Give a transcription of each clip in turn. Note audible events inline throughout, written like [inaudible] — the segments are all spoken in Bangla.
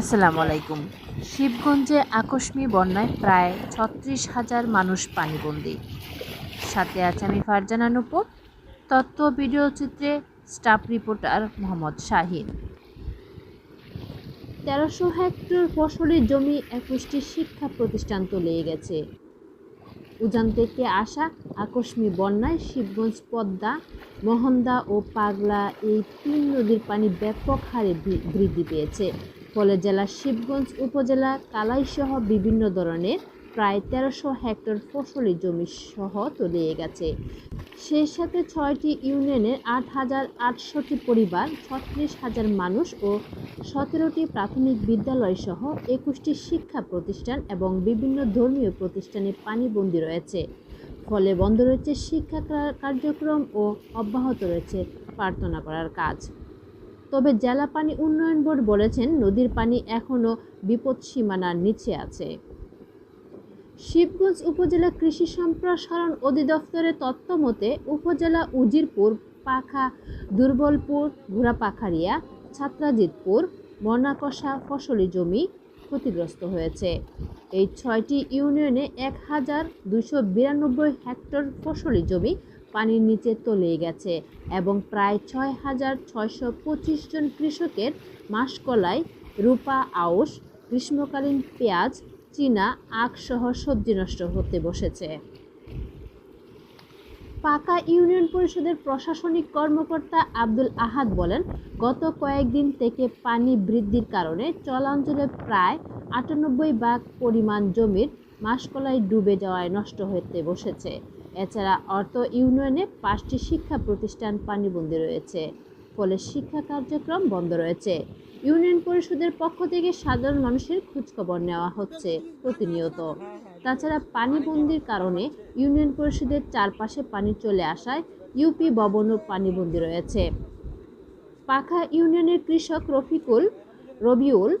আসসালামু আলাইকুম। শিবগঞ্জে আকস্মিক বন্যায় প্রায় ছত্রিশ হাজার মানুষ পানিবন্দী। সাথে আছে আমি ফারজানা নুপুর। তথ্য ভিডিও চিত্রে স্টাফ রিপোর্টার মোহাম্মদ শাহিন। তেরোশো হেক্টর ফসলের জমি একুশটি শিক্ষা প্রতিষ্ঠান তলিয়ে গেছে। উজান থেকে আসা আকস্মিক বন্যায় শিবগঞ্জ, পদ্মা, মহন্দা ও পাগলা এই তিন নদীর পানি ব্যাপক হারে বৃদ্ধি পেয়েছে। ফলে জেলার শিবগঞ্জ উপজেলা, কালাইসহ বিভিন্ন ধরনের প্রায় তেরোশো হেক্টর ফসলি জমি সহ তলিয়ে গেছে। সেই সাথে ছয়টি ইউনিয়নের আট হাজার আটশোটি পরিবার, ছত্রিশ হাজার মানুষ ও সতেরোটি প্রাথমিক বিদ্যালয় সহ একুশটি শিক্ষা প্রতিষ্ঠান এবং বিভিন্ন ধর্মীয় প্রতিষ্ঠানে পানিবন্দী রয়েছে। ফলে বন্ধ রয়েছে শিক্ষা কার্যক্রম ও অব্যাহত রয়েছে প্রার্থনা করার কাজ। তবে জেলা পানি উন্নয়ন বোর্ড বলেছেন, নদীর পানি এখনও বিপদসীমানার নিচে আছে। শিবগঞ্জ উপজেলা কৃষি সম্প্রসারণ অধিদপ্তরের তথ্য মতে উপজেলা উজিরপুর, পাখা, দুর্বলপুর, ঘোড়াপাখারিয়া, ছাত্রাজিতপুর মনাকষা ফসলি জমি ক্ষতিগ্রস্ত হয়েছে। এই ছয়টি ইউনিয়নে এক হাজার দুশো বিরানব্বই হেক্টর ফসলি জমি পানির নিচে তলিয়ে গেছে এবং প্রায় ছয় হাজার ছয়শো পঁচিশ জন কৃষকের মাসকলাই, রূপা, আউশ, গ্রীষ্মকালীন পেঁয়াজ, চীনা আখসহ সবজি নষ্ট হতে বসেছে। পাকা ইউনিয়ন পরিষদের প্রশাসনিক কর্মকর্তা আব্দুল আহাদ বলেন, গত কয়েকদিন থেকে পানি বৃদ্ধির কারণে চলাঞ্চলে প্রায় আটানব্বই ভাগ পরিমাণ জমির মাসকলাই ডুবে যাওয়ায় নষ্ট হতে বসেছে। এছাড়া অর্থ ইউনিয়নে পাঁচটি শিক্ষা প্রতিষ্ঠান পানিবন্দী রয়েছে। ফলে শিক্ষা কার্যক্রম বন্ধ রয়েছে। ইউনিয়ন পরিষদের পক্ষ থেকে সাধারণ মানুষের খোঁজখবর নেওয়া হচ্ছে প্রতিনিয়ত। তাছাড়া পানিবন্দির কারণে ইউনিয়ন পরিষদের চারপাশে পানি চলে আসায় ইউপি ভবনও পানিবন্দী রয়েছে। পাখা ইউনিয়নের কৃষক রফিকুল রবিউল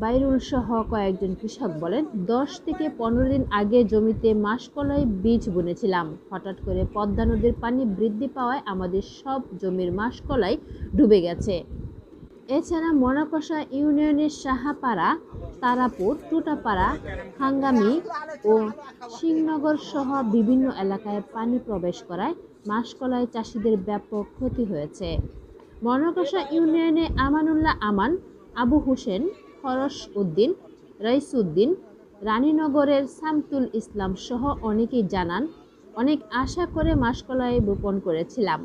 বাইরুল সহ কয়েকজন কৃষক বলেন, দশ থেকে পনেরো দিন আগে জমিতে মাসকলাই বীজ বুনেছিলাম। হঠাৎ করে পদ্মা নদীর পানি বৃদ্ধি পাওয়ায় আমাদের সব জমির মাসকলাই ডুবে গেছে। এছাড়া মনাকষা ইউনিয়নের সাহাপাড়া, তারাপুর, টুটাপাড়া, হাঙ্গামি ও সিংনগর সহ বিভিন্ন এলাকায় পানি প্রবেশ করায় মাসকলাই চাষিদের ব্যাপক ক্ষতি হয়েছে। মনাকষা ইউনিয়নে আমানুল্লাহ আমান, আবু হোসেন ফরস উদ্দিন রাইসুদ্দিন রানীনগরের সামতুল ইসলাম সহ অনেকেই জানান, অনেক আশা করে মাসকলাই বপন করেছিলাম।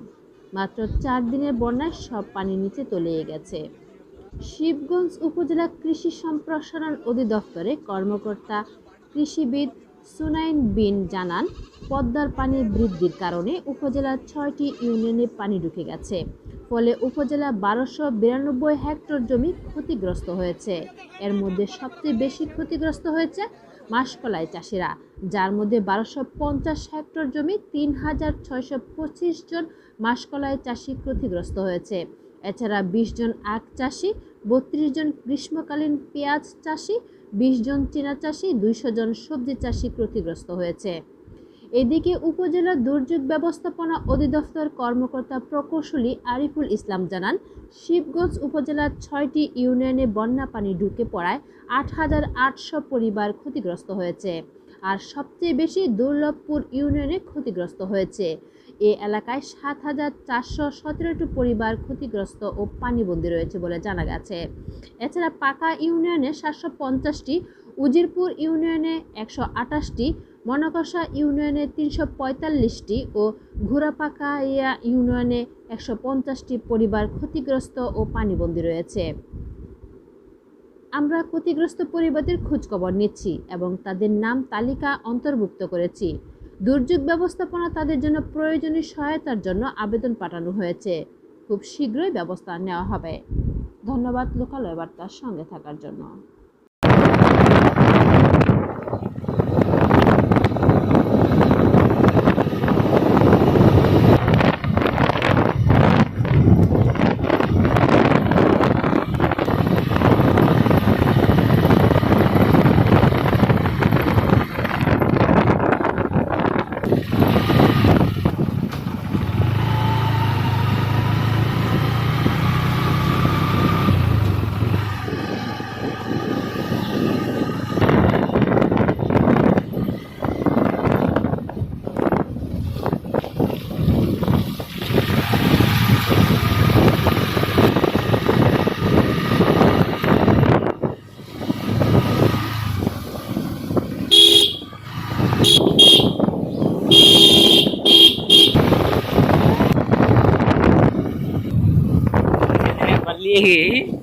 মাত্র চার দিনের বন্যায় সব পানি নিচে তলিয়ে গেছে। শিবগঞ্জ উপজেলা কৃষি সম্প্রসারণ অধিদপ্তরে কর্মকর্তা কৃষিবিদ সুনাইন বিন জানান, পদ্মার পানি বৃদ্ধির কারণে উপজেলার ছয়টি ইউনিয়নে পানি ঢুকে গেছে। ফলে উপজেলা বারোশো বিরানব্বই হেক্টর জমি ক্ষতিগ্রস্ত হয়েছে। এর মধ্যে সবচেয়ে বেশি ক্ষতিগ্রস্ত হয়েছে মাসকলাই চাষিরা, যার মধ্যে বারোশো পঞ্চাশ হেক্টর জমি তিন হাজার ছয়শো পঁচিশ জন মাসকলাই চাষি ক্ষতিগ্রস্ত হয়েছে। এছাড়া বিশ জন আখ চাষি, বত্রিশ জন গ্রীষ্মকালীন পেঁয়াজ চাষি, বিশ জন চীনা চাষি, দুইশো জন সবজি চাষি ক্ষতিগ্রস্ত হয়েছে। এদিকে উপজেলা দুর্যোগ ব্যবস্থাপনা অধিদপ্তর কর্মকর্তা প্রকৌশলী আরিফুল ইসলাম জানান, শিবগঞ্জ উপজেলার ছয়টি ইউনিয়নে বন্যা পানি ঢুকে পড়ায় আট হাজার আটশো পরিবার ক্ষতিগ্রস্ত হয়েছে আর সবচেয়ে বেশি দুর্লভপুর ইউনিয়নে ক্ষতিগ্রস্ত হয়েছে। এ এলাকায় সাত হাজার চারশো সতেরোটি পরিবার ক্ষতিগ্রস্ত ও পানিবন্দী রয়েছে বলে জানা গেছে। এছাড়া পাকা ইউনিয়নে সাতশো পঞ্চাশটি, উজিরপুর ইউনিয়নে একশো আটাশটি মনকষা ইউনিয়নে তিনশো পঁয়তাল্লিশটি ও ঘোড়াপাকাইয়া ইউনিয়নে একশো পঞ্চাশটি পরিবার ক্ষতিগ্রস্ত ও পানিবন্দী রয়েছে। আমরা ক্ষতিগ্রস্ত পরিবারদের খোঁজখবর নিচ্ছি এবং তাদের নাম তালিকা অন্তর্ভুক্ত করেছি। দুর্যোগ ব্যবস্থাপনা তাদের জন্য প্রয়োজনীয় সহায়তার জন্য আবেদন পাঠানো হয়েছে। খুব শীঘ্রই ব্যবস্থা নেওয়া হবে। ধন্যবাদ লোকালয় বার্তার সঙ্গে থাকার জন্য। 嘿 [laughs]